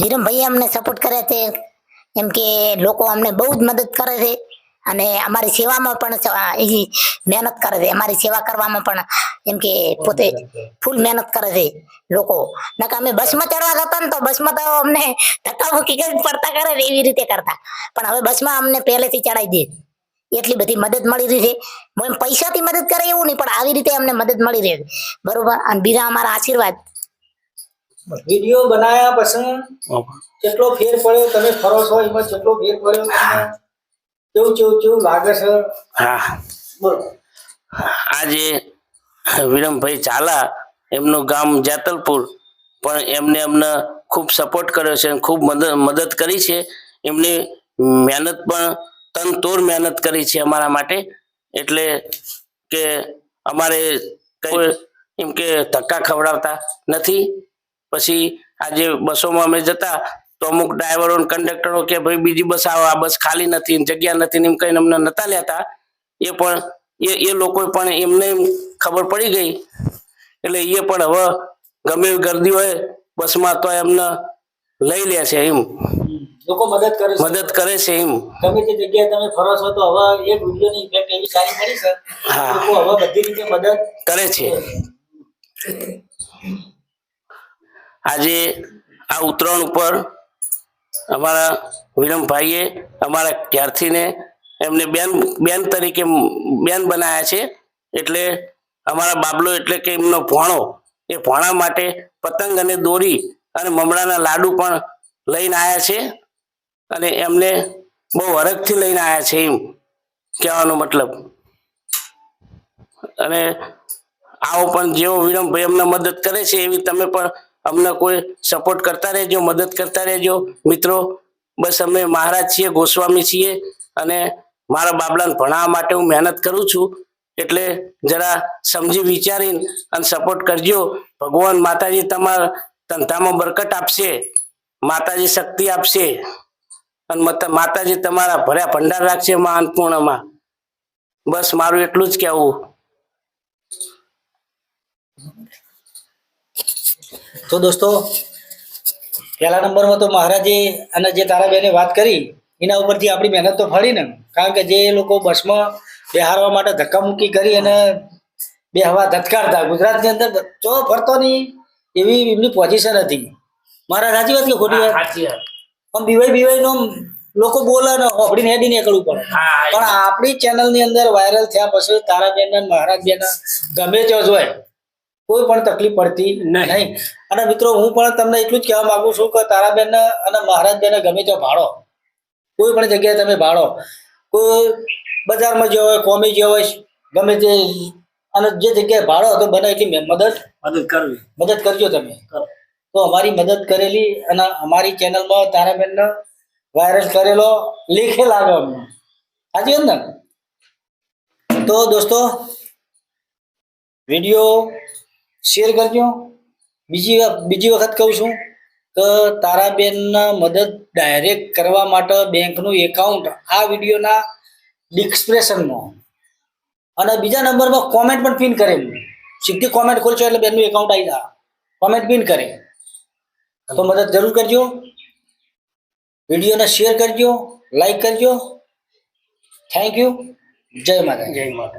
હિરમભાઈ અમને સપોર્ટ કરે છે. એમ કે લોકો અમને બહુ જ મદદ કરે છે. અને અમારી સેવામાં પણ મહેનત કરે છે. અમારી સેવા કરવામાં પણ એમ કે પોતે ફૂલ મહેનત કરે છે લોકો. નકર અમે બસમાં ચડવા જતા ને તો બસમાં તો અમને ધક્કા મુક્કી કરી પડતા કરે એવી રીતે કરતા. પણ હવે બસમાં અમને પહેલેથી ચડાવી દે. એટલી બધી મદદ મળી રહી છે. એમ પૈસાથી મદદ કરે એવું નહીં, પણ આવી રીતે અમને મદદ મળી રહે. બરોબર? અને બીજા અમારા આશીર્વાદ વીડિયો બનાયા પછી કેટલો ફેર પડ્યો તમે ફરો છો એમાં કેટલો ફેર પડ્યો કેવું કેવું કેવું લાગે છે? હા. બોલો. આજે વિરમભાઈ ઝાલા એમનું ગામ જેતલપુર પણ એમને એમને ખૂબ સપોર્ટ કર્યો છે ખૂબ મદદ કરી છે. એમની મહેનત પણ તન તોડ મહેનત કરી છે અમારા માટે. એટલે કે અમારે કઈ એમ કે ધક્કા ખવડાવતા નથી. પછી આજે બસોમાં અમે જતા તો અમુક ડ્રાઈવરો કંડક્ટરો કે ભાઈ બીજી બસ આવો આ બસ ખાલી નથી જગ્યા નથી એમ કહીને અમને નતા લેતા. એ પણ એ એ લોકો પણ એમને ખબર પડી ગઈ. એટલે એ પણ હવે ગમે એવી ગરદી હોય બસમાં તો એમને લઈ લે છે એમ. લોકો મદદ કરે છે. મદદ કરે છે એમ. તમે જે જગ્યાએ તમે ફરો છો તો હવે એ વિડીયોની ઇફેક્ટ એવી સારી પડી છે. હા. લોકો હવે બધી રીતે મદદ કરે છે. આજે આ ઉત્તરાયણ ઉપર અમારા વિરમભાઈએ અમારા ક્યારથીને એમને બેન બેન તરીકે બેન બનાયા છે. એટલે અમારા બાબલો એટલે કે એમનો ભોણો, એ ભોણા માટે પતંગ અને દોરી અને મમરાના લાડુ પણ લઈને આવ્યા છે. અને એમને બહુ હરખથી લઈને આવ્યા છે એમ કહેવાનો મતલબ. અને આવો પણ જેવો વિરમભાઈ અમને મદદ કરે છે એવી તમે પણ અમને કોઈ સપોર્ટ કરતા રહેજો, મદદ કરતા રહેજો. મિત્રો, બસ અમે મહારાજ છીએ, ગોસ્વામી છીએ અને મારા બાબલાને ભણાવવા માટે હું મહેનત કરું છું. એટલે જરા સમજી વિચારીને અને સપોર્ટ કરજો. ભગવાન માતાજી તમારા ધંધામાં બરકત આપશે, માતાજી શક્તિ આપશે અને માતાજી તમારા ભર્યા ભંડાર રાખશે માં અન્નપૂર્ણમાં બસ મારું એટલું જ કહેવું. તો દોસ્તો પહેલા નંબરમાં તો મહારાજે અને જે તારા બેને વાત કરી એના ઉપરથી આપણી મહેનત તો ફળી ને કારણ કે જે લોકો બસમાં બેહારવા માટે ધક્કામુક્કી કરી અને બે હવા ધતકારતા ગુજરાતની અંદર ચો ફરતો નહીં એવી એમની પોઝિશન હતી. મારા સાચી વાત કે ખોટી વાત? આમ બીવાઈ બીવાઈ નો લોકો બોલે ને હોફડીને હેડી નીકળવું પડે. પણ આપણી ચેનલની અંદર વાયરલ થયા પછી તારા બેન ને મહારાજ બેન ગમે તે હોય. કોઈ પણ તકલીફ પડતી નહીં. અને મિત્રો હું પણ તમને એટલું જ કહેવા માંગુ છું કે તારાબેન અને મહારાજ બેન ગમે તે ભાડો. કોઈ પણ જગ્યાએ તમે ભાડો. કોઈ બજારમાં જે હોય કોમી જે હોય ગમે તે અને જે જગ્યાએ ભાડો તો બને એટલી મદદ મદદ કરવી. મદદ કરજો તમે. તો અમારી મદદ કરેલી અને અમારી ચેનલમાં તારાબેન વાયરલ કરેલો લેખે લાગે અમને સાચી વાત ને? તો દોસ્તો વીડિયો શેર કરજો. બીજી બીજી વખત કહું છું કે તારાબેનના મદદ ડાયરેક્ટ કરવા માટે બેંકનું એકાઉન્ટ આ વિડીયોના ડિસ્ક્રિપ્શનમાં અને બીજા નંબરમાં કોમેન્ટ પણ પિન કરેલું સીધી કોમેન્ટ ખોલશો એટલે બેનનું એકાઉન્ટ આવી જાય. કોમેન્ટ પિન કરે. તો મદદ જરૂર કરજો. વિડીયોને શેર કરજો લાઈક કરજો. થેન્ક યુ જય માતા જય માતા